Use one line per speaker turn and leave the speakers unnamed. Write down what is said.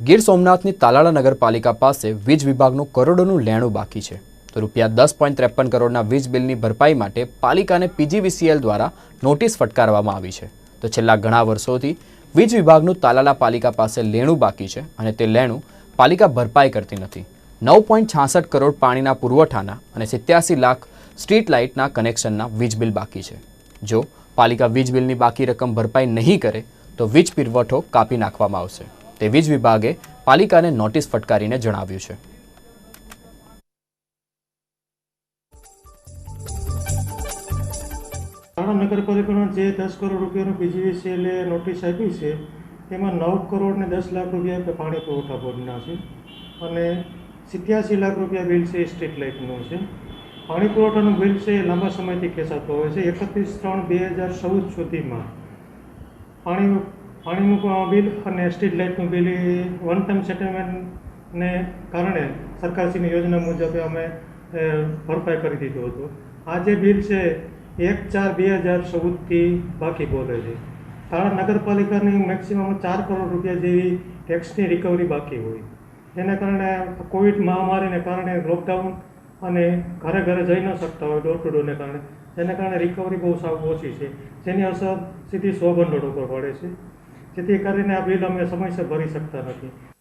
ગીર સોમનાથની તાલાળા નગરપાલિકા પાસે વીજ વિભાગનું કરોડોનું લેણું બાકી છે. તો રૂપિયા દસ પોઈન્ટ ત્રેપન કરોડના વીજ બિલની ભરપાઈ માટે પાલિકાને પીજીવીસીએલ દ્વારા નોટિસ ફટકારવામાં આવી છે. તો છેલ્લા ઘણા વર્ષોથી વીજ વિભાગનું તાલાલા પાલિકા પાસે લેણું બાકી છે અને તે લેણું પાલિકા ભરપાઈ કરતી નથી. નવ પોઈન્ટ છાસઠ કરોડ પાણીના પુરવઠાના અને સિત્યાસી લાખ સ્ટ્રીટ લાઇટના કનેક્શનના વીજ બિલ બાકી છે. જો પાલિકા વીજ બિલની બાકી રકમ ભરપાઈ નહીં કરે, તો વીજ પુરવઠો કાપી નાખવામાં આવશે. તે વીજ વિભાગે પાલિકાને નોટિસ ફટકારીને જણાવ્યું છે.
થાણા નગરપાલિકાનો જે દસ કરોડ રૂપિયાનું પીજીવીસીએલે નોટિસ આપી છે, તેમાં નવ કરોડ ને દસ લાખ રૂપિયા પાણી પુરવઠા બોર્ડના છે અને સિત્યાસી લાખ રૂપિયા બિલ છે સ્ટ્રીટ લાઇટનું છે. પાણી પુરવઠાનું બિલ છે એ લાંબા સમયથી ખેંચાતો હોય છે. એકત્રીસ ત્રણ બે હજાર ચૌદ સુધીમાં પાણી પાણીનું બિલ અને સ્ટ્રીટ લાઇટનું બિલ એ વન ટાઈમ સેટલમેન્ટને કારણે સરકારશ્રીની યોજના મુજબ અમે ભરપાઈ કરી દીધું હતું. આ જે બિલ છે, એક ચાર બે હજાર ચૌદથી બાકી બોલે છે. કારણ નગરપાલિકાની મેક્સિમમ ચાર કરોડ રૂપિયા જેવી ટેક્સની રિકવરી બાકી હોય. જેના કારણે કોવિડ મહામારીને કારણે લોકડાઉન અને ઘરે ઘરે જઈ ન શકતા હોય ડોર ટુ ડોરને કારણે. જેના કારણે રિકવરી બહુ સાવ ઓછી છે. જેની અસર સીધી સો ભંડોળ ઉપર પડે છે. જેથી કરીને આ બિલ અમે સમયસર ભરી શકતા નથી.